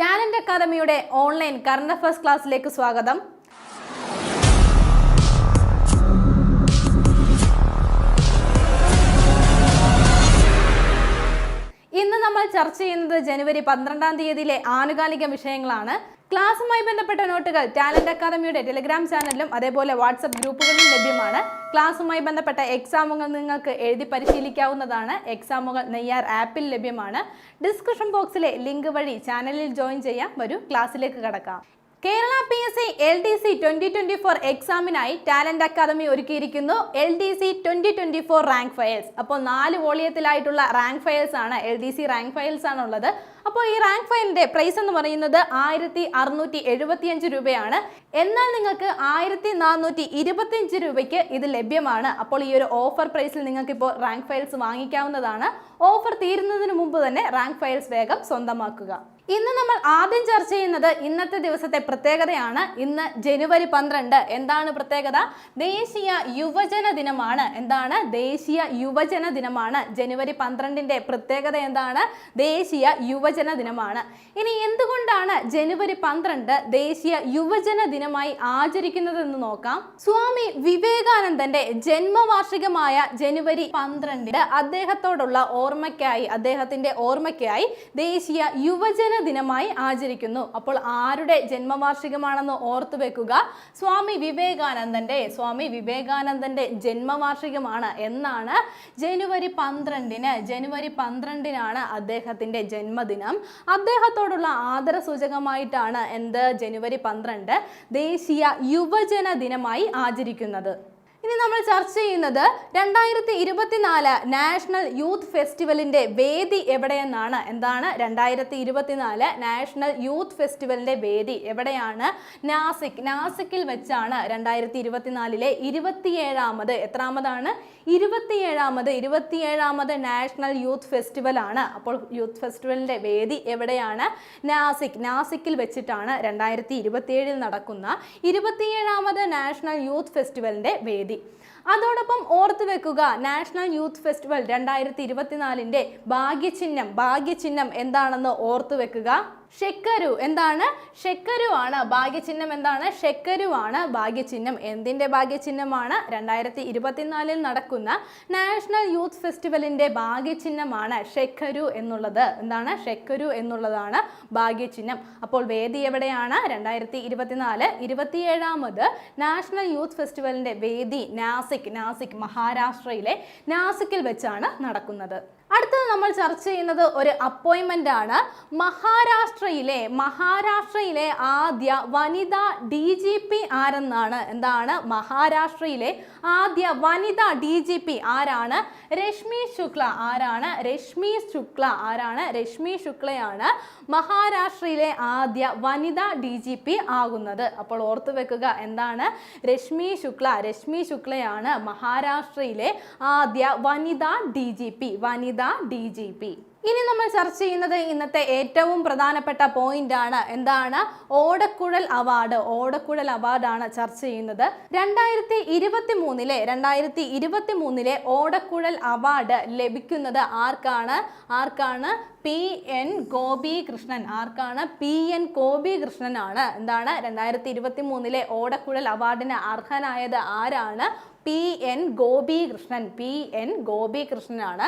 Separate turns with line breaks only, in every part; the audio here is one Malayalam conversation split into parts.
ടാലന്റ് അക്കാദമിയുടെ ഓൺലൈൻ കറണ്ട് അഫേഴ്സ് ക്ലാസ്സിലേക്ക് സ്വാഗതം ഇന്ന് നമ്മൾ ചർച്ച ചെയ്യുന്നത് ജനുവരി പന്ത്രണ്ടാം തീയതിയിലെ ആനുകാലിക വിഷയങ്ങളാണ് ക്ലാസ്സുമായി ബന്ധപ്പെട്ട നോട്ടുകൾ ടാലന്റ് അക്കാദമിയുടെ ടെലിഗ്രാം ചാനലിലും അതേപോലെ വാട്സപ്പ് ഗ്രൂപ്പുകളിലും ലഭ്യമാണ് ക്ലാസ്സുമായി ബന്ധപ്പെട്ട എക്സാമുകൾ നിങ്ങൾക്ക് എഴുതി പരിശീലിക്കാവുന്നതാണ് എക്സാമുകൾ നെയ്യാർ ആപ്പിൽ ലഭ്യമാണ് ഡിസ്ക്രിപ്ഷൻ ബോക്സിലെ ലിങ്ക് വഴി ചാനലിൽ ജോയിൻ ചെയ്യാം ഒരു ക്ലാസ്സിലേക്ക് കടക്കാം Kerala P S C L D C twenty twenty four എക്സാമിനായി ടാലന്റ് അക്കാദമി ഒരുക്കിയിരിക്കുന്നു L D C twenty twenty four rank files അപ്പോൾ നാല് വോളിയത്തിലായിട്ടുള്ള റാങ്ക് ഫയൽസ് ആണ് L D C rank files ആണുള്ളത് അപ്പോൾ ഈ റാങ്ക് ഫയലിൻ്റെ പ്രൈസ് എന്ന് പറയുന്നത് ആയിരത്തി അറുന്നൂറ്റി എഴുപത്തിയഞ്ച് രൂപയാണ് എന്നാൽ നിങ്ങൾക്ക് ആയിരത്തി നാനൂറ്റി ഇരുപത്തിയഞ്ച് രൂപയ്ക്ക് ഇത് ലഭ്യമാണ് അപ്പോൾ ഈ ഒരു ഓഫർ പ്രൈസിൽ നിങ്ങൾക്ക് ഇപ്പോൾ റാങ്ക് ഫയൽസ് വാങ്ങിക്കാവുന്നതാണ് ഓഫർ തീരുന്നതിന് മുമ്പ് തന്നെ റാങ്ക് ഫയൽസ് വേഗം സ്വന്തമാക്കുക ഇന്ന് നമ്മൾ ആദ്യം ചർച്ച ചെയ്യുന്നത് ഇന്നത്തെ ദിവസത്തെ പ്രത്യേകതയാണ് ഇന്ന് ജനുവരി പന്ത്രണ്ട് എന്താണ് പ്രത്യേകത ദേശീയ യുവജന ദിനമാണ് എന്താണ് ദേശീയ യുവജന ദിനമാണ് ജനുവരി പന്ത്രണ്ടിന്റെ പ്രത്യേകത എന്താണ് ദേശീയ യുവജന യുവജന ദിനമാണ് ഇനി എന്തുകൊണ്ടാണ് ജനുവരി പന്ത്രണ്ട് ദേശീയ യുവജന ദിനമായി ആചരിക്കുന്നതെന്ന് നോക്കാം സ്വാമി വിവേകാനന്ദന്റെ ജന്മവാർഷികമായ ജനുവരി പന്ത്രണ്ടിന് അദ്ദേഹത്തോടുള്ള ഓർമ്മയ്ക്കായി അദ്ദേഹത്തിന്റെ ഓർമ്മയ്ക്കായി ദേശീയ യുവജന ദിനമായി ആചരിക്കുന്നു അപ്പോൾ ആരുടെ ജന്മവാർഷികമാണെന്ന് ഓർത്തു വെക്കുക സ്വാമി വിവേകാനന്ദന്റെ സ്വാമി വിവേകാനന്ദന്റെ ജന്മവാർഷികമാണ് എന്നാണ് ജനുവരി പന്ത്രണ്ടിന് ജനുവരി പന്ത്രണ്ടിനാണ് അദ്ദേഹത്തിന്റെ ജന്മദിനം ദിനം അദ്ദേഹത്തോടുള്ള ആദര സൂചകമായിട്ടാണ് എന്ത് ജനുവരി പന്ത്രണ്ട് ദേശീയ യുവജന ദിനമായി ആചരിക്കുന്നത് ഇനി നമ്മൾ ചർച്ച ചെയ്യുന്നത് രണ്ടായിരത്തി ഇരുപത്തിനാല് നാഷണൽ യൂത്ത് ഫെസ്റ്റിവലിന്റെ വേദി എവിടെയെന്നാണ് എന്താണ് രണ്ടായിരത്തി ഇരുപത്തിനാല് നാഷണൽ യൂത്ത് ഫെസ്റ്റിവലിന്റെ വേദി എവിടെയാണ് നാസിക് നാസിക്കിൽ വെച്ചാണ് രണ്ടായിരത്തി ഇരുപത്തിനാലിലെ ഇരുപത്തിയേഴാമത് എത്രാമതാണ് ഇരുപത്തിയേഴാമത് ഇരുപത്തിയേഴാമത് നാഷണൽ യൂത്ത് ഫെസ്റ്റിവൽ ആണ് അപ്പോൾ യൂത്ത് ഫെസ്റ്റിവലിന്റെ വേദി എവിടെയാണ് നാസിക് നാസിക്കിൽ വെച്ചിട്ടാണ് രണ്ടായിരത്തി ഇരുപത്തിയേഴിൽ നടക്കുന്ന ഇരുപത്തിയേഴാമത് നാഷണൽ യൂത്ത് ഫെസ്റ്റിവലിന്റെ വേദി ఉంది അതോടൊപ്പം ഓർത്തു വെക്കുക നാഷണൽ യൂത്ത് ഫെസ്റ്റിവൽ രണ്ടായിരത്തി ഇരുപത്തിനാലിൻ്റെ ഭാഗ്യചിഹ്നം ഭാഗ്യചിഹ്നം എന്താണെന്ന് ഓർത്തു വെക്കുക ഷെക്കരു എന്താണ് ഷെക്കരു ആണ് ഭാഗ്യചിഹ്നം എന്താണ് ഷെക്കരു ആണ് ഭാഗ്യചിഹ്നം എന്തിൻ്റെ ഭാഗ്യചിഹ്നമാണ് രണ്ടായിരത്തി ഇരുപത്തിനാലിൽ നടക്കുന്ന നാഷണൽ യൂത്ത് ഫെസ്റ്റിവലിൻ്റെ ഭാഗ്യചിഹ്നമാണ് ഷെക്കരു എന്നുള്ളത് എന്താണ് ഷെക്കരു എന്നുള്ളതാണ് ഭാഗ്യചിഹ്നം അപ്പോൾ വേദി എവിടെയാണ് രണ്ടായിരത്തി ഇരുപത്തിനാല് ഇരുപത്തിയേഴാമത് നാഷണൽ യൂത്ത് ഫെസ്റ്റിവലിൻ്റെ വേദി നാസ നാസിക് നാസിക് മഹാരാഷ്ട്രയിലെ നാസിക്കിൽ വെച്ചാണ് നടക്കുന്നത് അടുത്തത് നമ്മൾ ചർച്ച ചെയ്യുന്നത് ഒരു അപ്പോയിൻമെന്റ് ആണ് മഹാരാഷ്ട്രയിലെ മഹാരാഷ്ട്രയിലെ ആദ്യ വനിതാ ഡി ജി പി ആരെന്നാണ് എന്താണ് മഹാരാഷ്ട്രയിലെ ആദ്യ വനിതാ ഡി ജി പി ആരാണ് രശ്മി ശുക്ല ആരാണ് രശ്മി ശുക്ല ആരാണ് രശ്മി ശുക്ലയാണ് മഹാരാഷ്ട്രയിലെ ആദ്യ വനിതാ ഡി ജി പി ആകുന്നത് അപ്പോൾ ഓർത്തു വെക്കുക എന്താണ് രശ്മി ശുക്ല രശ്മി ശുക്ലയാണ് മഹാരാഷ്ട്രയിലെ ആദ്യ വനിതാ ഡി ജി പി വനിത ഡി ജി പി ഇനി നമ്മൾ ചർച്ച ചെയ്യുന്നത് ഇന്നത്തെ ഏറ്റവും പ്രധാനപ്പെട്ട പോയിന്റ് ആണ് എന്താണ് ഓടക്കുഴൽ അവാർഡ് ഓടക്കുഴൽ അവാർഡ് ആണ് ചർച്ച ചെയ്യുന്നത് രണ്ടായിരത്തി ഇരുപത്തി മൂന്നിലെ രണ്ടായിരത്തി ഇരുപത്തി മൂന്നിലെ ഓടക്കുഴൽ അവാർഡ് ലഭിക്കുന്നത് ആർക്കാണ് ആർക്കാണ് പി എൻ ഗോപി കൃഷ്ണൻ ആർക്കാണ് പി എൻ ഗോപി കൃഷ്ണനാണ് എന്താണ് രണ്ടായിരത്തി ഇരുപത്തി മൂന്നിലെ ഓടക്കുഴൽ അവാർഡിന് അർഹനായത് ആരാണ് P N Gopikrishnan P N ഗോപികൃഷ്ണനാണ്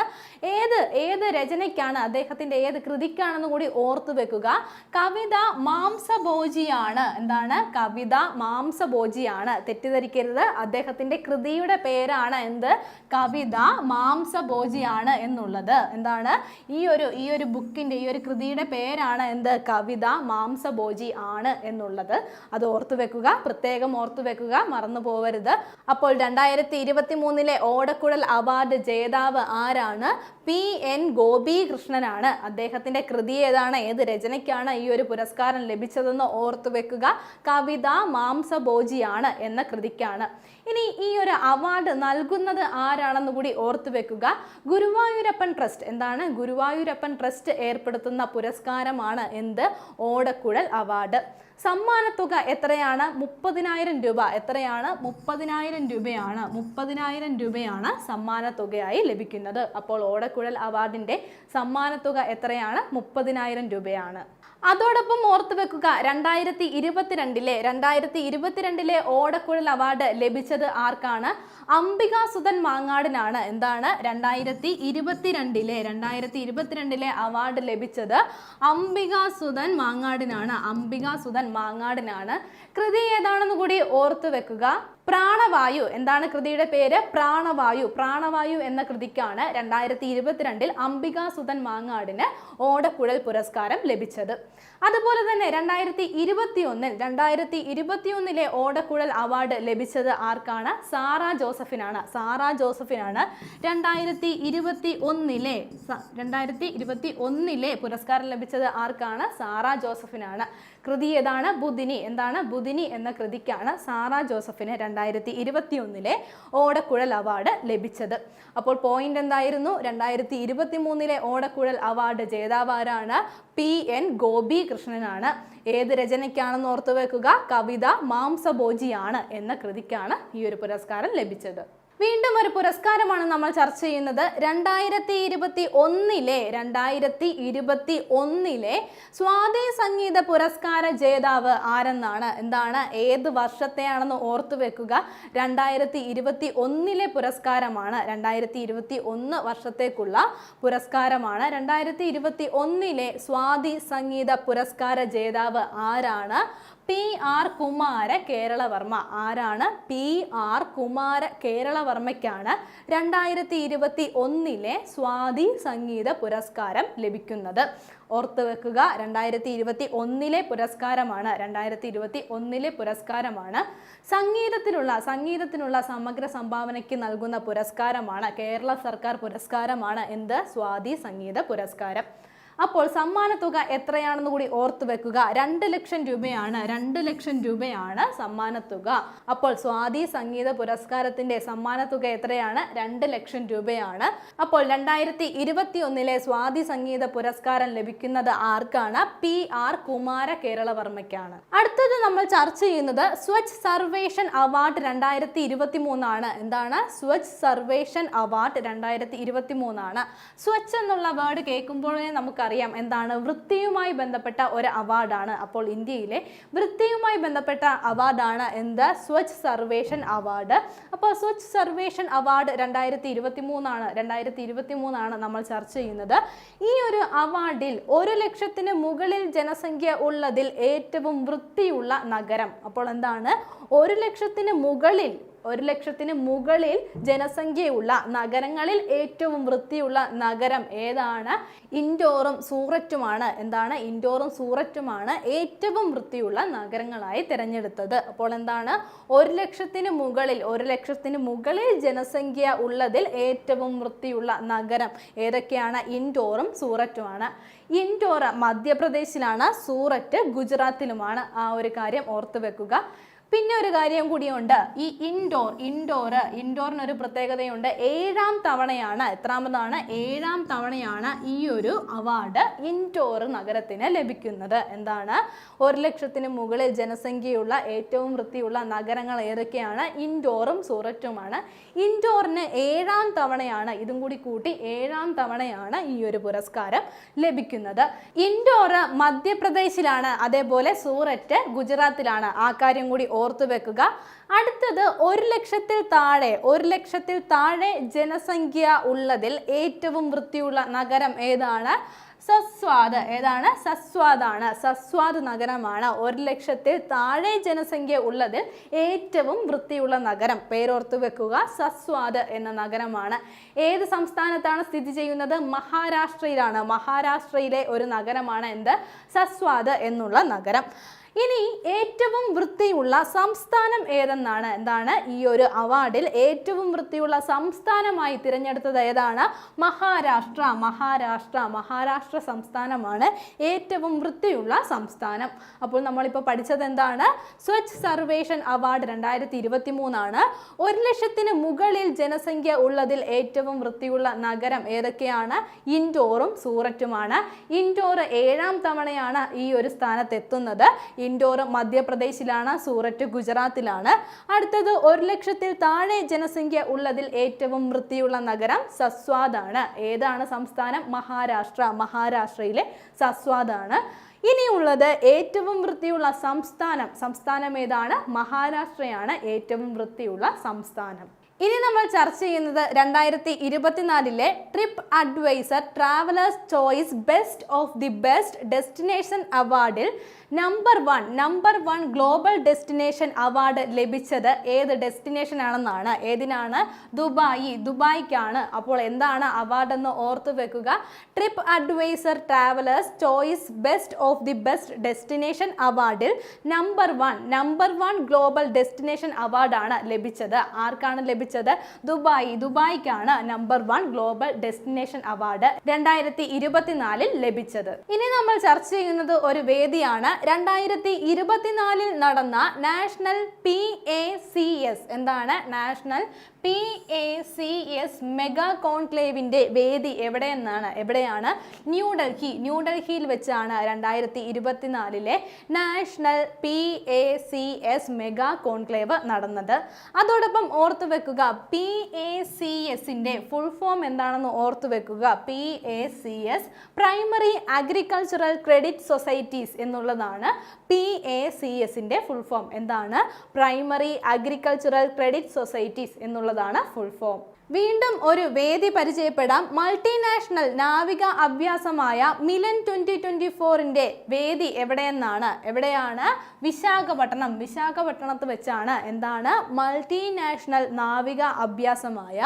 ഏത് ഏത് രചനയ്ക്കാണ് അദ്ദേഹത്തിൻ്റെ ഏത് കൃതിക്കാണെന്ന് കൂടി ഓർത്തു വെക്കുക കവിത മാംസഭോജിയാണ് എന്താണ് കവിത മാംസഭോജിയാണ് തെറ്റിദ്ധരിക്കരുത് അദ്ദേഹത്തിൻ്റെ കൃതിയുടെ പേരാണ് എന്ത് കവിത മാംസഭോജിയാണ് എന്നുള്ളത് എന്താണ് ഈ ഒരു ഈ ഒരു ബുക്കിൻ്റെ ഈ ഒരു കൃതിയുടെ പേരാണ് എന്ത് കവിത മാംസഭോജി ആണ് എന്നുള്ളത് അത് ഓർത്തു വെക്കുക പ്രത്യേകം ഓർത്തു വെക്കുക മറന്നു പോവരുത് അപ്പോൾ രണ്ടായിരത്തി രണ്ടായിരത്തി ഇരുപത്തി മൂന്നിലെ ഓടക്കുഴൽ അവാർഡ് ജേതാവ് ആരാണ് പി എൻ ഗോപികൃഷ്ണനാണ് അദ്ദേഹത്തിൻ്റെ കൃതി ഏതാണ് ഏത് രചനയ്ക്കാണ് ഈ ഒരു പുരസ്കാരം ലഭിച്ചതെന്ന് ഓർത്തു വെക്കുക കവിത മാംസഭോജിയാണ് എന്ന കൃതിക്കാണ് ഇനി ഈ ഒരു അവാർഡ് നൽകുന്നത് ആരാണെന്ന് കൂടി ഓർത്തു വെക്കുക ഗുരുവായൂരപ്പൻ ട്രസ്റ്റ് എന്താണ് ഗുരുവായൂരപ്പൻ ട്രസ്റ്റ് ഏർപ്പെടുത്തുന്ന പുരസ്കാരമാണ് എന്ത് ഓടക്കുഴൽ അവാർഡ് സമ്മാനത്തുക എത്രയാണ് മുപ്പതിനായിരം രൂപ എത്രയാണ് മുപ്പതിനായിരം രൂപയാണ് മുപ്പതിനായിരം രൂപയാണ് സമ്മാനത്തുകയായി ലഭിക്കുന്നത് അപ്പോൾ ഓട കുഴൽ അവാർഡിന്റെ സമ്മാനത്തുക എത്രയാണ് മുപ്പതിനായിരം രൂപയാണ് അതോടൊപ്പം ഓർത്തു വെക്കുക രണ്ടായിരത്തി ഇരുപത്തിരണ്ടിലെ രണ്ടായിരത്തി ഇരുപത്തിരണ്ടിലെ ഓടക്കുഴൽ അവാർഡ് ലഭിച്ചത് ആർക്കാണ് അംബികാസുധൻ മാങ്ങാടിനാണ് എന്താണ് രണ്ടായിരത്തി ഇരുപത്തിരണ്ടിലെ രണ്ടായിരത്തി ഇരുപത്തിരണ്ടിലെ അവാർഡ് ലഭിച്ചത് അംബികാസുധൻ മാങ്ങാടിനാണ് അംബികാസുധൻ മാങ്ങാടിനാണ് കൃതി ഏതാണെന്ന് കൂടി ഓർത്തു വെക്കുക പ്രാണവായു എന്താണ് കൃതിയുടെ പേര് പ്രാണവായു പ്രാണവായു എന്ന കൃതിക്കാണ് രണ്ടായിരത്തി ഇരുപത്തിരണ്ടിൽ അംബികാസുധൻ മാങ്ങാടിന് ഓടക്കുഴൽ പുരസ്കാരം ലഭിച്ചത് അതുപോലെ തന്നെ രണ്ടായിരത്തി ഇരുപത്തിയൊന്നിൽ രണ്ടായിരത്തി ഇരുപത്തിയൊന്നിലെ ഓടക്കുഴൽ അവാർഡ് ലഭിച്ചത് ആർക്കാണ് സാറ ജോസ് ജോസഫിനാണ് സാറ ജോസഫിനാണ് രണ്ടായിരത്തി ഇരുപത്തി ഒന്നിലെ രണ്ടായിരത്തി ഇരുപത്തി ഒന്നിലെ പുരസ്കാരം ലഭിച്ചത് ആർക്കാണ് സാറ ജോസഫിനാണ് കൃതി ഏതാണ് ബുധിനി എന്താണ് ബുധിനി എന്ന കൃതിക്കാണ് സാറ ജോസഫിന് രണ്ടായിരത്തി ഇരുപത്തി ഒന്നിലെ ഓടക്കുഴൽ അവാർഡ് ലഭിച്ചത് അപ്പോൾ പോയിന്റ് എന്തായിരുന്നു രണ്ടായിരത്തി ഇരുപത്തി മൂന്നിലെ ഓടക്കുഴൽ അവാർഡ് ജേതാവാരാണ് പി എൻ ഗോപി കൃഷ്ണനാണ് ഏത് രചനയ്ക്കാണെന്ന് ഓർത്തു വെക്കുക കവിത മാംസഭോജിയാണ് എന്ന കൃതിക്കാണ് ഈ ഒരു പുരസ്കാരം ലഭിച്ചത് വീണ്ടും ഒരു പുരസ്കാരമാണ് നമ്മൾ ചർച്ച ചെയ്യുന്നത് രണ്ടായിരത്തി ഇരുപത്തി ഒന്നിലെ രണ്ടായിരത്തി ഇരുപത്തി ഒന്നിലെ സ്വാതി സംഗീത പുരസ്കാര ജേതാവ് ആരെന്നാണ് എന്താണ് ഏത് വർഷത്തെയാണെന്ന് ഓർത്തു വെക്കുക രണ്ടായിരത്തി ഇരുപത്തി ഒന്നിലെ പുരസ്കാരമാണ് രണ്ടായിരത്തി ഇരുപത്തി ഒന്ന് വർഷത്തേക്കുള്ള പുരസ്കാരമാണ് രണ്ടായിരത്തി ഇരുപത്തി ഒന്നിലെ സ്വാതി സംഗീത പുരസ്കാര ജേതാവ് ആരാണ് പി ആർ കുമാര കേരളവർമ്മ ആരാണ് പി ആർ കുമാര കേരളവർമ്മയ്ക്കാണ് രണ്ടായിരത്തി ഇരുപത്തി ഒന്നിലെ സ്വാതി സംഗീത പുരസ്കാരം ലഭിക്കുന്നത് ഓർത്തു വെക്കുക രണ്ടായിരത്തി ഇരുപത്തി ഒന്നിലെ പുരസ്കാരമാണ് രണ്ടായിരത്തി ഇരുപത്തി ഒന്നിലെ പുരസ്കാരമാണ് സംഗീതത്തിലുള്ള സംഗീതത്തിനുള്ള സമഗ്ര സംഭാവനയ്ക്ക് നൽകുന്ന പുരസ്കാരമാണ് കേരള സർക്കാർ പുരസ്കാരമാണ് എന്ത് സ്വാതി സംഗീത പുരസ്കാരം അപ്പോൾ സമ്മാനത്തുക എത്രയാണെന്ന് കൂടി ഓർത്തു വെക്കുക രണ്ട് ലക്ഷം രൂപയാണ് രണ്ട് ലക്ഷം രൂപയാണ് സമ്മാനത്തുക അപ്പോൾ സ്വാതി സംഗീത പുരസ്കാരത്തിന്റെ സമ്മാനത്തുക എത്രയാണ് രണ്ട് ലക്ഷം രൂപയാണ് അപ്പോൾ രണ്ടായിരത്തി ഇരുപത്തി ഒന്നിലെ സ്വാതി സംഗീത പുരസ്കാരം ലഭിക്കുന്നത് ആർക്കാണ് പി ആർ കുമാര കേരളവർമ്മയ്ക്കാണ് അടുത്തത് നമ്മൾ ചർച്ച ചെയ്യുന്നത് സ്വച്ഛ് സർവേഷൻ അവാർഡ് രണ്ടായിരത്തി ഇരുപത്തി മൂന്നാണ് എന്താണ് സ്വച്ഛ് സർവേഷൻ അവാർഡ് രണ്ടായിരത്തി ഇരുപത്തി മൂന്നാണ് സ്വച്ഛ് എന്നുള്ള വേർഡ് കേൾക്കുമ്പോഴേ നമുക്ക് നമുക്കറിയാം എന്താണ് വൃത്തിയുമായി ബന്ധപ്പെട്ട ഒരു അവാർഡാണ് അപ്പോൾ ഇന്ത്യയിലെ വൃത്തിയുമായി ബന്ധപ്പെട്ട അവാർഡാണ് എന്ത് സ്വച്ഛ് സർവേഷൻ അവാർഡ് അപ്പോൾ സ്വച്ഛ് സർവേഷൻ അവാർഡ് രണ്ടായിരത്തി ഇരുപത്തി മൂന്നാണ് രണ്ടായിരത്തി ഇരുപത്തി മൂന്നാണ് നമ്മൾ ചർച്ച ചെയ്യുന്നത് ഈ ഒരു അവാർഡിൽ ഒരു ലക്ഷത്തിന് മുകളിൽ ജനസംഖ്യ ഉള്ളതിൽ ഏറ്റവും വൃത്തിയുള്ള നഗരം അപ്പോൾ എന്താണ് ഒരു ലക്ഷത്തിന് മുകളിൽ ഒരു ലക്ഷത്തിന് മുകളിൽ ജനസംഖ്യയുള്ള നഗരങ്ങളിൽ ഏറ്റവും വൃത്തിയുള്ള നഗരം ഏതാണ് ഇൻഡോറും സൂററ്റുമാണ് എന്താണ് ഇൻഡോറും സൂററ്റുമാണ് ഏറ്റവും വൃത്തിയുള്ള നഗരങ്ങളായി തിരഞ്ഞെടുത്തത് അപ്പോൾ എന്താണ് ഒരു ലക്ഷത്തിന് മുകളിൽ ഒരു ലക്ഷത്തിന് മുകളിൽ ജനസംഖ്യ ഉള്ളതിൽ ഏറ്റവും വൃത്തിയുള്ള നഗരം ഏതൊക്കെയാണ് ഇൻഡോറും സൂററ്റുമാണ് ഇൻഡോർ മധ്യപ്രദേശിലാണ് സൂററ്റ് ഗുജറാത്തിലുമാണ് ആ ഒരു കാര്യം ഓർത്തു വെക്കുക പിന്നെ ഒരു കാര്യം കൂടിയുണ്ട് ഈ ഇൻഡോർ ഇൻഡോർ ഇൻഡോറിനൊരു പ്രത്യേകതയുണ്ട് ഏഴാം തവണയാണ് എത്രാമതാണ് ഏഴാം തവണയാണ് ഈ ഒരു അവാർഡ് ഇൻഡോർ നഗരത്തിന് ലഭിക്കുന്നത് എന്താണ് ഒരു ലക്ഷത്തിന് മുകളിൽ ജനസംഖ്യയുള്ള ഏറ്റവും വൃത്തിയുള്ള നഗരങ്ങൾ ഏതൊക്കെയാണ് ഇൻഡോറും സൂററ്റുമാണ് ഇൻഡോറിന് ഏഴാം തവണയാണ് ഇതും കൂടി കൂട്ടി ഏഴാം തവണയാണ് ഈ ഒരു പുരസ്കാരം ലഭിക്കുന്നത് ഇൻഡോർ മധ്യപ്രദേശിലാണ് അതേപോലെ സൂററ്റ് ഗുജറാത്തിലാണ് ആ കാര്യം കൂടി ഓർത്തു വെക്കുക അടുത്തത് ഒരു ലക്ഷത്തിൽ താഴെ ഒരു ലക്ഷത്തിൽ താഴെ ജനസംഖ്യ ഉള്ളതിൽ ഏറ്റവും വൃത്തിയുള്ള നഗരം ഏതാണ് സസ്വാദ് ഏതാണ് സസ്വാദാണ് സസ്വാദ് നഗരമാണ് ഒരു ലക്ഷത്തിൽ താഴെ ജനസംഖ്യ ഉള്ളതിൽ ഏറ്റവും വൃത്തിയുള്ള നഗരം പേരോർത്ത് വെക്കുക സസ്വാദ് എന്ന നഗരമാണ് ഏത് സംസ്ഥാനത്താണ് സ്ഥിതി ചെയ്യുന്നത് മഹാരാഷ്ട്രയിലാണ് മഹാരാഷ്ട്രയിലെ ഒരു നഗരമാണ് എന്ത് സസ്വാദ് എന്നുള്ള നഗരം ഇനി ഏറ്റവും ഏറ്റവും വൃത്തിയുള്ള സംസ്ഥാനം ഏതെന്നാണ് എന്താണ് ഈ ഒരു അവാർഡിൽ ഏറ്റവും വൃത്തിയുള്ള സംസ്ഥാനമായി തിരഞ്ഞെടുത്തത് ഏതാണ് മഹാരാഷ്ട്ര മഹാരാഷ്ട്ര മഹാരാഷ്ട്ര സംസ്ഥാനമാണ് ഏറ്റവും വൃത്തിയുള്ള സംസ്ഥാനം അപ്പോൾ നമ്മളിപ്പോൾ പഠിച്ചത് എന്താണ് സ്വച്ഛ് സർവേഷൻ അവാർഡ് രണ്ടായിരത്തി ഇരുപത്തി മൂന്നാണ് ഒരു ലക്ഷത്തിന് മുകളിൽ ജനസംഖ്യ ഉള്ളതിൽ ഏറ്റവും വൃത്തിയുള്ള നഗരം ഏതൊക്കെയാണ് ഇൻഡോറും സൂററ്റുമാണ് ഇൻഡോർ ഏഴാം തവണയാണ് ഈ ഒരു എത്തുന്നത് ഇൻഡോർ മധ്യപ്രദേശ് പ്രദേശിലാണ് സൂററ്റ് ഗുജറാത്തിലാണ് അടുത്തത് ഒരു ലക്ഷത്തിൽ താഴെ ജനസംഖ്യ ഉള്ളതിൽ ഏറ്റവും വൃത്തിയുള്ള നഗരം സസ്വാദാണ് ഏതാണ് സംസ്ഥാനം മഹാരാഷ്ട്ര മഹാരാഷ്ട്രയിലെ സസ്വാദാണ് ഇനിയുള്ളത് ഏറ്റവും വൃത്തിയുള്ള സംസ്ഥാനം സംസ്ഥാനം ഏതാണ് മഹാരാഷ്ട്രയാണ് ഏറ്റവും വൃത്തിയുള്ള സംസ്ഥാനം ഇനി നമ്മൾ ചർച്ച ചെയ്യുന്നത് രണ്ടായിരത്തി ഇരുപത്തിനാലിലെ Tripadvisor travellers choice best of the best destination അവാർഡിൽ number one number one global destination award ലഭിച്ചത് ഏത് ഡെസ്റ്റിനേഷൻ ആണെന്നാണ് ഏതിനാണ് ദുബായി ദുബായിക്കാണ് അപ്പോൾ എന്താണ് അവാർഡെന്ന് ഓർത്ത് വെക്കുക Tripadvisor travellers choice best of the best destination അവാർഡിൽ number one number one global destination അവാർഡാണ് ലഭിച്ചത് ആർക്കാണ് ലഭിച്ചത് ലഭിച്ചത് ദുബായ് ദുബായിക്കാണ് number one global destination award രണ്ടായിരത്തി ഇരുപത്തിനാലിൽ ലഭിച്ചത് ഇനി നമ്മൾ ചർച്ച ചെയ്യുന്നത് ഒരു വേദിയാണ് രണ്ടായിരത്തി ഇരുപത്തിനാലിൽ നടന്ന national P A C S എന്താണ് national P A C S mega കോൺക്ലേവിന്റെ വേദി എവിടെയെന്നാണ് എവിടെയാണ് ന്യൂഡൽഹി ന്യൂഡൽഹിയിൽ വെച്ചാണ് രണ്ടായിരത്തി ഇരുപത്തിനാലിലെ national P A C S mega conclave നടന്നത് അതോടൊപ്പം ഓർത്തു വെക്കുക വെക്കുക പി എ സി എസിൻ്റെ ഫുൾ ഫോം എന്താണെന്ന് ഓർത്തു വെക്കുക P A C S primary agricultural credit societies എന്നുള്ളതാണ് പി എ സി എസിൻ്റെ ഫുൾ ഫോം എന്താണ് പ്രൈമറി അഗ്രികൾച്ചറൽ ക്രെഡിറ്റ് സൊസൈറ്റീസ് എന്നുള്ളതാണ് ഫുൾ ഫോം വീണ്ടും ഒരു വേദി പരിചയപ്പെടാം മൾട്ടിനാഷണൽ നാവിക അഭ്യാസമായ മിലൻ ട്വന്റി ട്വന്റി ഫോറിന്റെ വേദി എവിടെയെന്നാണ് എവിടെയാണ് വിശാഖപട്ടണം വിശാഖപട്ടണത്ത് വെച്ചാണ് എന്താണ് മൾട്ടിനാഷണൽ നാവിക അഭ്യാസമായ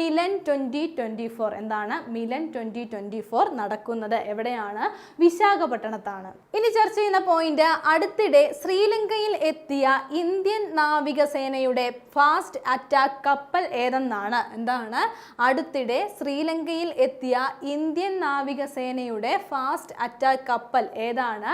മിലൻ ട്വന്റി ട്വന്റി ഫോർ എന്താണ് മിലൻ ട്വന്റി ട്വന്റി ഫോർ നടക്കുന്നത് എവിടെയാണ് വിശാഖപട്ടണത്താണ് ഇനി ചർച്ച ചെയ്യുന്ന പോയിന്റ് അടുത്തിടെ ശ്രീലങ്കയിൽ എത്തിയ ഇന്ത്യൻ നാവികസേനയുടെ ഫാസ്റ്റ് അറ്റാക്ക് കപ്പൽ ഏതെന്നാണ് എന്താണ് അടുത്തിടെ ശ്രീലങ്കയിൽ എത്തിയ ഇന്ത്യൻ നാവികസേനയുടെ ഫാസ്റ്റ് അറ്റാക്ക് കപ്പൽ ഏതാണ്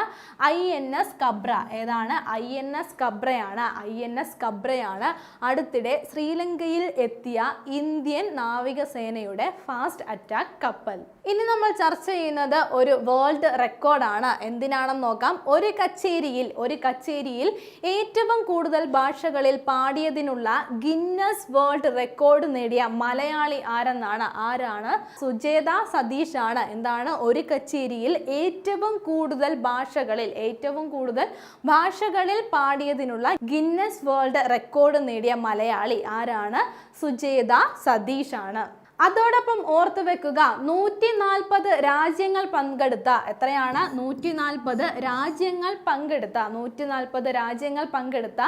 ഐ എൻ എസ് കബ്ര ഏതാണ് ഐ എൻ എസ് കബ്രയാണ് ഐ എൻ എസ് കബ്രയാണ് അടുത്തിടെ ശ്രീലങ്കയിൽ എത്തിയ ഇന്ത്യൻ നാവികസേനയുടെ ഫാസ്റ്റ് അറ്റാക്ക് കപ്പൽ ഇനി നമ്മൾ ചർച്ച ചെയ്യുന്നത് ഒരു വേൾഡ് റെക്കോർഡാണ് എന്തിനാണെന്ന് നോക്കാം ഒരു കച്ചി കച്ചേരിയിൽ ഒരു കച്ചേരിയിൽ ഏറ്റവും കൂടുതൽ ഭാഷകളിൽ പാടിയതിനുള്ള ഗിന്നസ് വേൾഡ് റെക്കോർഡ് നേടിയ മലയാളി ആരെന്നാണ് ആരാണ് സുജേത സതീഷ് ആണ് എന്താണ് ഒരു കച്ചേരിയിൽ ഏറ്റവും കൂടുതൽ ഭാഷകളിൽ ഏറ്റവും കൂടുതൽ ഭാഷകളിൽ പാടിയതിനുള്ള ഗിന്നസ് വേൾഡ് റെക്കോർഡ് നേടിയ മലയാളി ആരാണ് സുജേത സതീഷ് ആണ് അതോടൊപ്പം ഓർത്ത് വെക്കുക നൂറ്റി നാൽപ്പത് രാജ്യങ്ങൾ പങ്കെടുത്ത എത്രയാണ് നൂറ്റി നാൽപ്പത് രാജ്യങ്ങൾ പങ്കെടുത്ത നൂറ്റി നാൽപ്പത് രാജ്യങ്ങൾ പങ്കെടുത്ത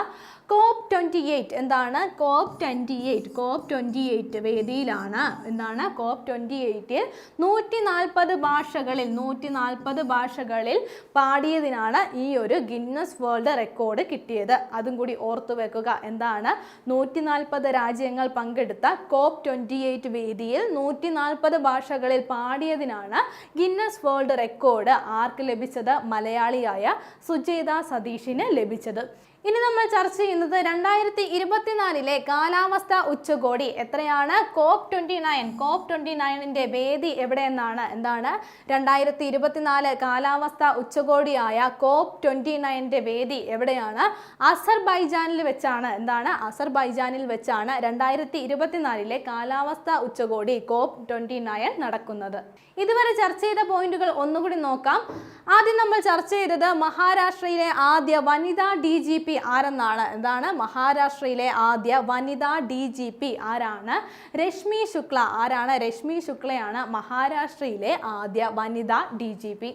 കോപ്പ് ട്വൻറ്റി എയ്റ്റ് എന്താണ് COP twenty eight COP twenty eight വേദിയിലാണ് എന്താണ് കോപ്പ് ട്വൻറ്റി എയ്റ്റ് നൂറ്റി നാൽപ്പത് ഭാഷകളിൽ നൂറ്റി നാൽപ്പത് ഭാഷകളിൽ പാടിയതിനാണ് ഈ ഒരു ഗിന്നസ് വേൾഡ് റെക്കോർഡ് കിട്ടിയത് അതും കൂടി ഓർത്തു വെക്കുക എന്താണ് നൂറ്റി നാൽപ്പത് രാജ്യങ്ങൾ പങ്കെടുത്ത കോപ്പ് ട്വൻറ്റി എയ്റ്റ് വേദി രീതിയിൽ നൂറ്റി നാൽപ്പത് ഭാഷകളിൽ പാടിയതിനാണ് ഗിന്നസ് വേൾഡ് റെക്കോർഡ് ആർക്ക് ലഭിച്ചത് മലയാളിയായ സുജേത സതീഷിന് ലഭിച്ചത് ഇനി നമ്മൾ ചർച്ച ചെയ്യുന്നത് രണ്ടായിരത്തി ഇരുപത്തിനാലിലെ കാലാവസ്ഥ ഉച്ചകോടി എത്രയാണ് COP twenty nine COP twenty നയനിൻ്റെ വേദി എവിടെയെന്നാണ് എന്താണ് രണ്ടായിരത്തി ഇരുപത്തിനാല് കാലാവസ്ഥ ഉച്ചകോടിയായ കോപ്പ് ട്വൻറ്റി നയൻ്റെ വേദി എവിടെയാണ് അസർബൈജാനിൽ വെച്ചാണ് എന്താണ് അസർബൈജാനിൽ വെച്ചാണ് രണ്ടായിരത്തി ഇരുപത്തിനാലിലെ കാലാവസ്ഥ ഉച്ച ഉച്ചകോടി കോപ്പ് ട്വൻറ്റി നയൻ നടക്കുന്നത് ഇതുവരെ ചർച്ച ചെയ്ത പോയിന്റുകൾ ഒന്നുകൂടി നോക്കാം ആദ്യം നമ്മൾ ചർച്ച ചെയ്തത് മഹാരാഷ്ട്രയിലെ ആദ്യ വനിതാ ഡി ജി പി ആരെന്നാണ് ഇതാണ് മഹാരാഷ്ട്രയിലെ ആദ്യ വനിതാ ഡി ജി പി ആരാണ് രശ്മി ശുക്ല ആരാണ് രശ്മി ശുക്ലയാണ് മഹാരാഷ്ട്രയിലെ ആദ്യ വനിതാ ഡി ജി പി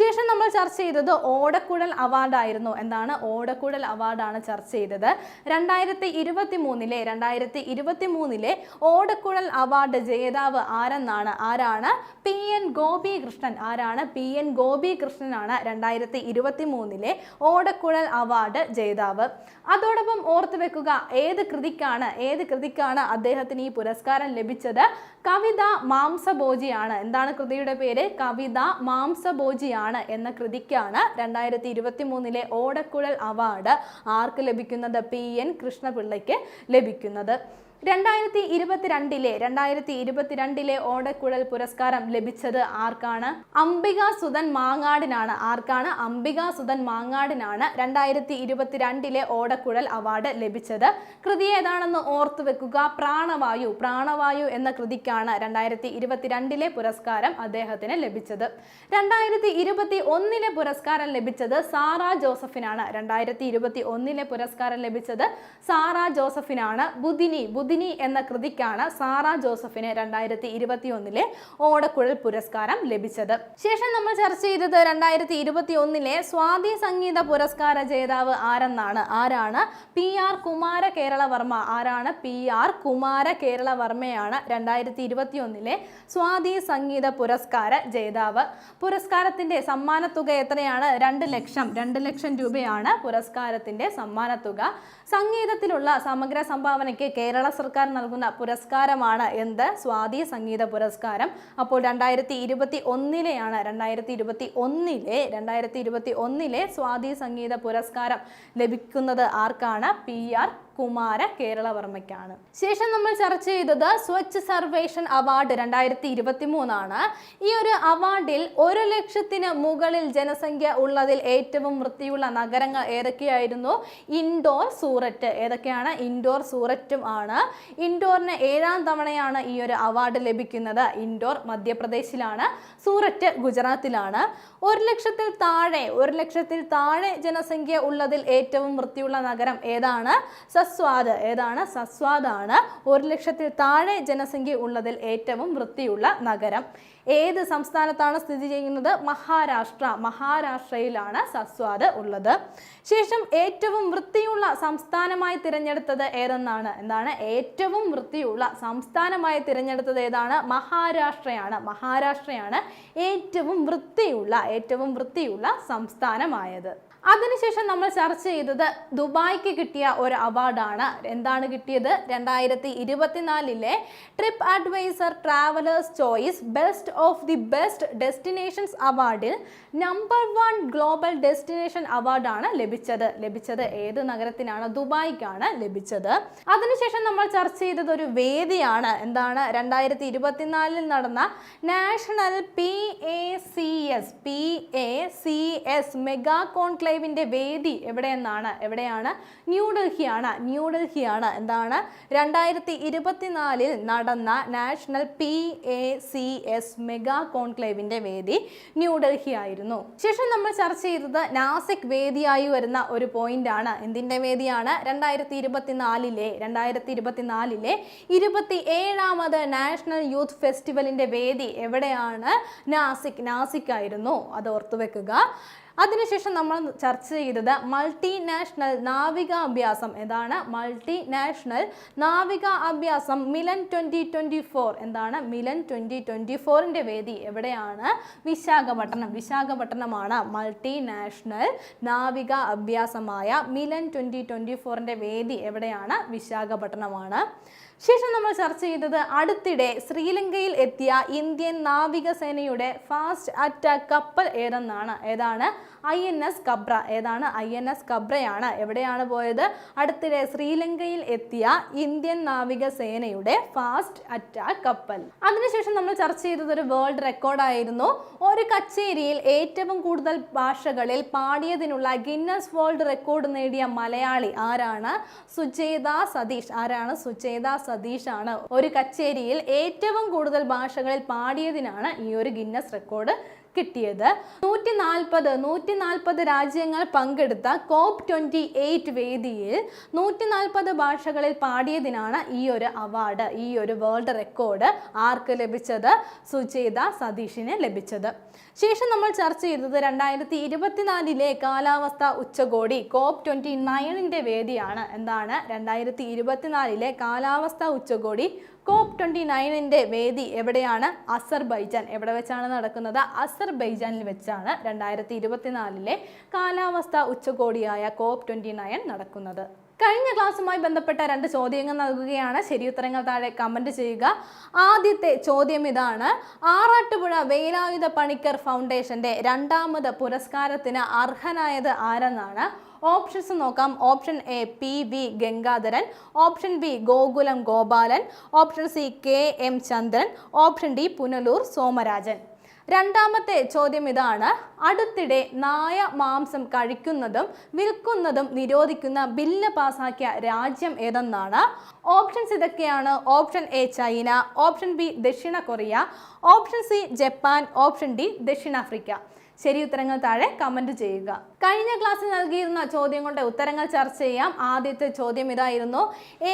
ശേഷം നമ്മൾ ചർച്ച ചെയ്തത് ഓടക്കുഴൽ അവാർഡായിരുന്നു എന്താണ് ഓടക്കുഴൽ അവാർഡാണ് ചർച്ച ചെയ്തത് രണ്ടായിരത്തി ഇരുപത്തി മൂന്നിലെ രണ്ടായിരത്തി ഇരുപത്തി മൂന്നിലെ ഓടക്കുഴൽ അവാർഡ് അവാർഡ് ജേതാവ് ആരെന്നാണ് ആരാണ് പി എൻ ഗോപികൃഷ്ണൻ ആരാണ് പി എൻ ഗോപികൃഷ്ണനാണ് രണ്ടായിരത്തി ഇരുപത്തി മൂന്നിലെ ഓടക്കുഴൽ അവാർഡ് ജേതാവ് അതോടൊപ്പം ഓർത്തു വെക്കുക ഏത് കൃതിക്കാണ് ഏത് കൃതിക്കാണ് അദ്ദേഹത്തിന് ഈ പുരസ്കാരം ലഭിച്ചത് കവിത മാംസഭോജിയാണ് എന്താണ് കൃതിയുടെ പേര് കവിത മാംസഭോജിയാണ് എന്ന കൃതിക്കാണ് രണ്ടായിരത്തി ഇരുപത്തി മൂന്നിലെ ഓടക്കുഴൽ അവാർഡ് ആർക്ക് ലഭിക്കുന്നത് പി എൻ കൃഷ്ണപിള്ളയ്ക്ക് ലഭിക്കുന്നത് രണ്ടായിരത്തി ഇരുപത്തിരണ്ടിലെ രണ്ടായിരത്തി ഇരുപത്തിരണ്ടിലെ ഓടക്കുഴൽ പുരസ്കാരം ലഭിച്ചത് ആർക്കാണ് അംബിക സുധൻ മാങ്ങാടിനാണ് ആർക്കാണ് അംബിക സുധൻ മാങ്ങാടിനാണ് രണ്ടായിരത്തി ഇരുപത്തിരണ്ടിലെ ഓടക്കുഴൽ അവാർഡ് ലഭിച്ചത് കൃതി ഏതാണെന്ന് ഓർത്തു വെക്കുക പ്രാണവായു പ്രാണവായു എന്ന കൃതിക്കാണ് രണ്ടായിരത്തി ഇരുപത്തിരണ്ടിലെ പുരസ്കാരം അദ്ദേഹത്തിന് ലഭിച്ചത് രണ്ടായിരത്തി ഇരുപത്തി ഒന്നിലെ പുരസ്കാരം ലഭിച്ചത് സാറ ജോസഫിനാണ് രണ്ടായിരത്തി ഇരുപത്തി ഒന്നിലെ പുരസ്കാരം ലഭിച്ചത് സാറ ജോസഫിനാണ് ബുധിനി മുദിനി എന്ന കൃതിക്കാണ് സാറ ജോസഫിന് രണ്ടായിരത്തി ഇരുപത്തി ഒന്നിലെ ഓടക്കുഴൽ പുരസ്കാരം ലഭിച്ചത് ശേഷം നമ്മൾ ചർച്ച ചെയ്തത് രണ്ടായിരത്തി ഇരുപത്തി ഒന്നിലെ സ്വാതി സംഗീത പുരസ്കാര ജേതാവ് ആരെന്നാണ് ആരാണ് പി ആർ കുമാര കേരളവർമ്മ ആരാണ് പി ആർ കുമാര കേരളവർമ്മയാണ് രണ്ടായിരത്തി ഇരുപത്തി ഒന്നിലെ സ്വാതി സംഗീത പുരസ്കാര ജേതാവ് പുരസ്കാരത്തിന്റെ സമ്മാനത്തുക എത്രയാണ് രണ്ട് ലക്ഷം രണ്ട് ലക്ഷം രൂപയാണ് പുരസ്കാരത്തിന്റെ സമ്മാനത്തുക സംഗീതത്തിലുള്ള സമഗ്ര സംഭാവനയ്ക്ക് കേരള സർക്കാർ നൽകുന്ന പുരസ്കാരമാണ് എന്ത് സ്വാതി സംഗീത പുരസ്കാരം അപ്പോൾ രണ്ടായിരത്തി ഇരുപത്തി ഒന്നിലെയാണ് രണ്ടായിരത്തി ഇരുപത്തി ഒന്നിലെ രണ്ടായിരത്തി ഇരുപത്തി ഒന്നിലെ സ്വാതി സംഗീത പുരസ്കാരം ലഭിക്കുന്നത് ആർക്കാണ് പി ആർ കുമാര കേരളവർമ്മയ്ക്കാണ് ശേഷം നമ്മൾ ചർച്ച ചെയ്തത് സ്വച്ഛ് സർവേഷൻ അവാർഡ് രണ്ടായിരത്തി ഇരുപത്തി മൂന്നാണ് ഈ ഒരു അവാർഡിൽ ഒരു ലക്ഷത്തിന് മുകളിൽ ജനസംഖ്യ ഉള്ളതിൽ ഏറ്റവും വൃത്തിയുള്ള നഗരങ്ങൾ ഏതൊക്കെയായിരുന്നു ഇൻഡോർ സൂററ്റ് ഏതൊക്കെയാണ് ഇൻഡോർ സൂററ്റും ആണ് ഇൻഡോറിന് ഏഴാം തവണയാണ് ഈ ഒരു അവാർഡ് ലഭിക്കുന്നത് ഇൻഡോർ മധ്യപ്രദേശിലാണ് സൂററ്റ് ഗുജറാത്തിലാണ് ഒരു ലക്ഷത്തിൽ താഴെ ഒരു ലക്ഷത്തിൽ താഴെ ജനസംഖ്യ ഉള്ളതിൽ ഏറ്റവും വൃത്തിയുള്ള നഗരം ഏതാണ് സസ്വാദ് ഏതാണ് സസ്വാദാണ് ഒരു ലക്ഷത്തിൽ താഴെ ജനസംഖ്യ ഉള്ളതിൽ ഏറ്റവും വൃത്തിയുള്ള നഗരം ഏത് സംസ്ഥാനത്താണ് സ്ഥിതി ചെയ്യുന്നത് മഹാരാഷ്ട്ര മഹാരാഷ്ട്രയിലാണ് സസ്വാദ് ഉള്ളത് ശേഷം ഏറ്റവും വൃത്തിയുള്ള സംസ്ഥാനമായി തിരഞ്ഞെടുത്തത് ഏതെന്നാണ് എന്താണ് ഏറ്റവും വൃത്തിയുള്ള സംസ്ഥാനമായി തിരഞ്ഞെടുത്തത് ഏതാണ് മഹാരാഷ്ട്രയാണ് മഹാരാഷ്ട്രയാണ് ഏറ്റവും വൃത്തിയുള്ള ഏറ്റവും വൃത്തിയുള്ള സംസ്ഥാനമായത് അതിനുശേഷം നമ്മൾ ചർച്ച ചെയ്തത് ദുബായ്ക്ക് കിട്ടിയ ഒരു അവാർഡാണ് എന്താണ് കിട്ടിയത് രണ്ടായിരത്തി ഇരുപത്തിനാലിലെ Tripadvisor travellers choice best of the best destinations അവാർഡിൽ നമ്പർ വൺ ഗ്ലോബൽ ഡെസ്റ്റിനേഷൻ അവാർഡാണ് ലഭിച്ചത് ലഭിച്ചത് ഏത് നഗരത്തിനാണ് ദുബായ്ക്കാണ് ലഭിച്ചത് അതിനുശേഷം നമ്മൾ ചർച്ച ചെയ്തത് ഒരു വേദിയാണ് എന്താണ് രണ്ടായിരത്തി ഇരുപത്തിനാലിൽ നടന്ന national P A C S P A C S mega conclave ലൈവിൻ്റെ വേദി എവിടെയെന്നാണ് എവിടെയാണ് ന്യൂഡൽഹിയാണ് ന്യൂഡൽഹിയാണ് എന്താണ് രണ്ടായിരത്തി ഇരുപത്തിനാലിൽ നടന്ന national P A C S mega കോൺക്ലേവിൻ്റെ വേദി ന്യൂഡൽഹി ആയിരുന്നു ശേഷം നമ്മൾ ചർച്ച ചെയ്തത് നാസിക് വേദിയായി വരുന്ന ഒരു ആണ് എന്തിൻ്റെ വേദിയാണ് രണ്ടായിരത്തി ഇരുപത്തിനാലിലെ രണ്ടായിരത്തി ഇരുപത്തിനാലിലെ ഇരുപത്തി ഏഴാമത് നാഷണൽ യൂത്ത് ഫെസ്റ്റിവലിൻ്റെ വേദി എവിടെയാണ് നാസിക് നാസിക് ആയിരുന്നു അത് ഓർത്തു വെക്കുക അതിനുശേഷം നമ്മൾ ചർച്ച ചെയ്തത് മൾട്ടിനാഷണൽ നാവിക അഭ്യാസം ഏതാണ് മൾട്ടിനാഷണൽ നാവിക അഭ്യാസം മിലൻ ട്വൻറ്റി ട്വൻറ്റി ഫോർ എന്താണ് മിലൻ ട്വൻറ്റി ട്വൻറ്റി ഫോറിൻ്റെ വേദി എവിടെയാണ് വിശാഖപട്ടണം വിശാഖപട്ടണമാണ് മൾട്ടിനാഷണൽ നാവിക അഭ്യാസമായ മിലൻ ട്വൻറ്റി ട്വൻറ്റി ഫോറിൻ്റെ വേദി എവിടെയാണ് വിശാഖപട്ടണമാണ് ശേഷം നമ്മൾ ചർച്ച ചെയ്തത് അടുത്തിടെ ശ്രീലങ്കയിൽ എത്തിയ ഇന്ത്യൻ നാവികസേനയുടെ ഫാസ്റ്റ് അറ്റാക്ക് കപ്പൽ ഏതെന്നാണ് ഏതാണ് ഐ എൻ എസ് കബ്ര ഏതാണ് ഐ എൻ എസ് കബ്രയാണ് എവിടെയാണ് പോയത് അടുത്തിടെ ശ്രീലങ്കയിൽ എത്തിയ ഇന്ത്യൻ നാവികസേനയുടെ ഫാസ്റ്റ് അറ്റാക്ക് കപ്പൽ അതിനുശേഷം നമ്മൾ ചർച്ച ചെയ്തത് ഒരു വേൾഡ് റെക്കോർഡായിരുന്നു ഒരു കച്ചേരിയിൽ ഏറ്റവും കൂടുതൽ ഭാഷകളിൽ പാടിയതിനുള്ള ഗിന്നസ് വേൾഡ് റെക്കോർഡ് നേടിയ മലയാളി ആരാണ് സുചേത സതീഷ് ആരാണ് സുചേത സതീഷ് ആണ് ഒരു കച്ചേരിയിൽ ഏറ്റവും കൂടുതൽ ഭാഷകളിൽ പാടിയതിനാണ് ഈ ഒരു ഗിന്നസ് റെക്കോർഡ് കിട്ടിയത് നൂറ്റി നാൽപ്പത് നൂറ്റി നാൽപ്പത് രാജ്യങ്ങൾ പങ്കെടുത്ത കോപ്പ് ട്വൻറ്റി എയ്റ്റ് വേദിയിൽ നൂറ്റി നാൽപ്പത് ഭാഷകളിൽ പാടിയതിനാണ് ഈ ഒരു അവാർഡ് ഈ ഒരു വേൾഡ് റെക്കോർഡ് ആർക്ക് ലഭിച്ചത് സുചേത സതീഷിന് ലഭിച്ചത് ശേഷം നമ്മൾ ചർച്ച ചെയ്തത് രണ്ടായിരത്തി ഇരുപത്തിനാലിലെ കാലാവസ്ഥ ഉച്ചകോടി കോപ്പ് ട്വൻറ്റി നയനിൻ്റെ വേദിയാണ് എന്താണ് രണ്ടായിരത്തി ഇരുപത്തിനാലിലെ കാലാവസ്ഥ ഉച്ചകോടി കോപ്പ് ട്വൻറ്റി നയനിൻ്റെ വേദി എവിടെയാണ് അസർബൈജാൻ എവിടെ വെച്ചാണ് നടക്കുന്നത് അസർബൈജാനിൽ വെച്ചാണ് രണ്ടായിരത്തി ഇരുപത്തിനാലിലെ കാലാവസ്ഥ ഉച്ചകോടിയായ കോപ്പ് ട്വൻറ്റി നയൻ നടക്കുന്നത് കഴിഞ്ഞ ക്ലാസ്സുമായി ബന്ധപ്പെട്ട രണ്ട് ചോദ്യങ്ങൾ നൽകുകയാണ് ശരി ഉത്തരങ്ങൾ താഴെ കമൻറ്റ് ചെയ്യുക ആദ്യത്തെ ചോദ്യം ഇതാണ് ആറാട്ടുപുഴ വേലായുധ പണിക്കർ ഫൗണ്ടേഷന്റെ രണ്ടാമത് പുരസ്കാരത്തിന് അർഹനായത് ആരെന്നാണ് ഓപ്ഷൻസ് നോക്കാം option A P V Gangadharan option B Gokulam Gopalan option C K M Chandran option D Punalur Somarajan രണ്ടാമത്തെ ചോദ്യം ഇതാണ് അടുത്തിടെ നായ മാംസം കഴിക്കുന്നതും വിൽക്കുന്നതും നിരോധിക്കുന്ന ബില്ല് പാസാക്കിയ രാജ്യം ഏതെന്നാണ് ഓപ്ഷൻസ് ഇതൊക്കെയാണ് option A China option B ദക്ഷിണ Korea option C Japan option D ദക്ഷിണാഫ്രിക്ക ശരി ഉത്തരങ്ങൾ താഴെ കമന്റ് ചെയ്യുക കഴിഞ്ഞ ക്ലാസ്സിൽ നൽകിയിരുന്ന ചോദ്യങ്ങളുടെ ഉത്തരങ്ങൾ ചർച്ച ചെയ്യാം ആദ്യത്തെ ചോദ്യം ഇതായിരുന്നു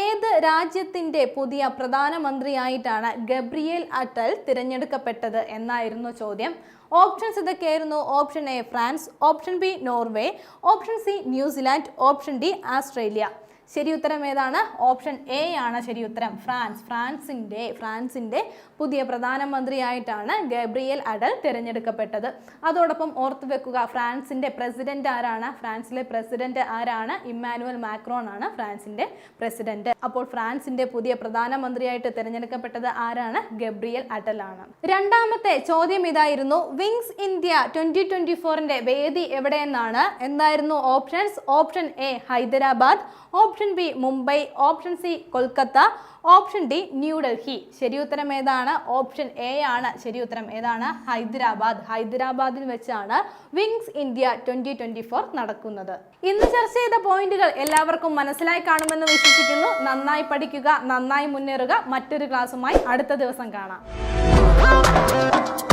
ഏത് രാജ്യത്തിന്റെ പുതിയ പ്രധാനമന്ത്രിയായിട്ടാണ് ഗബ്രിയേൽ അട്ടൽ തിരഞ്ഞെടുക്കപ്പെട്ടത് എന്നായിരുന്നു ചോദ്യം ഓപ്ഷൻസ് ഇതൊക്കെയായിരുന്നു option A France option B Norway option C New Zealand option D Australia ശരി ഉത്തരം ഏതാണ് ഓപ്ഷൻ എ ആണ് ശരി ഉത്തരം ഫ്രാൻസ് ഫ്രാൻസിൻ്റെ ഫ്രാൻസിൻ്റെ പുതിയ പ്രധാനമന്ത്രിയായിട്ടാണ് ഗബ്രിയൽ അഡൽ തിരഞ്ഞെടുക്കപ്പെട്ടത് അതോടൊപ്പം ഓർത്ത് വെക്കുക ഫ്രാൻസിൻ്റെ പ്രസിഡന്റ് ആരാണ് ഫ്രാൻസിലെ പ്രസിഡന്റ് ആരാണ് ഇമ്മാനുവൽ മാക്രോൺ ആണ് ഫ്രാൻസിൻ്റെ പ്രസിഡന്റ് അപ്പോൾ ഫ്രാൻസിൻ്റെ പുതിയ പ്രധാനമന്ത്രിയായിട്ട് തിരഞ്ഞെടുക്കപ്പെട്ടത് ആരാണ് ഗബ്രിയൽ ആണ് രണ്ടാമത്തെ ചോദ്യം ഇതായിരുന്നു വിങ്സ് ഇന്ത്യ ട്വന്റി ട്വന്റി ഫോറിന്റെ വേദി എവിടെയെന്നാണ് എന്തായിരുന്നു options option A Hyderabad option option B Mumbai option C Kolkata option D New Delhi ശരി ഉത്തരം ഏതാണ് ഓപ്ഷൻ എ ആണ് ശരി ഉത്തരം ഏതാണ് ഹൈദരാബാദ് ഹൈദരാബാദിൽ വെച്ചാണ് wings India twenty twenty four നടക്കുന്നത് ഇന്ന് ചർച്ച ചെയ്ത പോയിന്റുകൾ എല്ലാവർക്കും മനസ്സിലായി കാണുമെന്ന് വിശ്വസിക്കുന്നു നന്നായി പഠിക്കുക നന്നായി മുന്നേറുക മറ്റൊരു ക്ലാസ്സുമായി അടുത്ത ദിവസം കാണാം